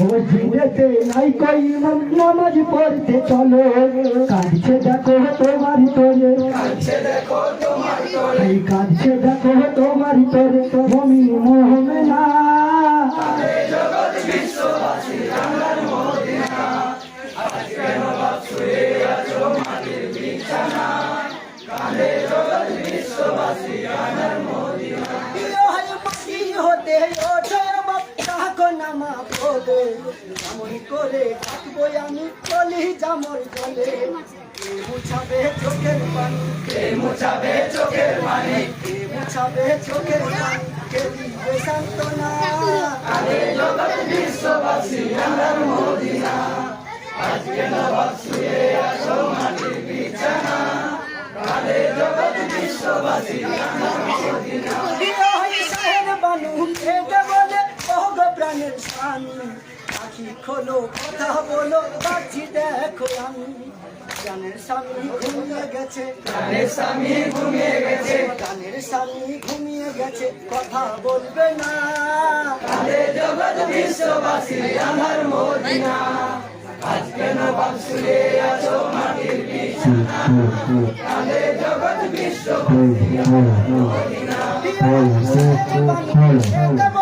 মসজিদেতে নাই কই নামাজ পড়তে চলো। কাঁদছে দেখো তোমার তোরে কাঁদছে দেখো তোমার তোরে মমি মোহমে না পদে এমন করে কাটবো আমি চলি জামর জলে। কে মুছাবে চোখের পানি? কে মুছাবে চোখের পানি? কে মুছাবে চোখের পানি? কে দিবে সান্ত্বনা? আরে জগৎ বিশ্ববাসী আমার মদিনা। আজকে নবাব শুয়ে আছো মাটির বিছানা। আরে জগৎ বিশ্ববাসী আমার মদিনা। প্রাণের স্বামী আখি খোলো কথা বলো বাচ্চি দেখো আমি। জানের স্বামী ঘুমিয়ে গেছে। জানের স্বামী ঘুমিয়ে গেছে। জানের স্বামী ঘুমিয়ে গেছে কথা বলবে না। কালে জগৎ বিশ্ববাসী আমার মদিনা। আজকে নবাব শুয়ে আছো মাটির বিছানা? কালে জগৎ বিশ্ববাসী প্রাণের স্বামী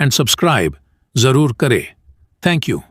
एंड सब्सक्राइब जरूर करें थैंक यू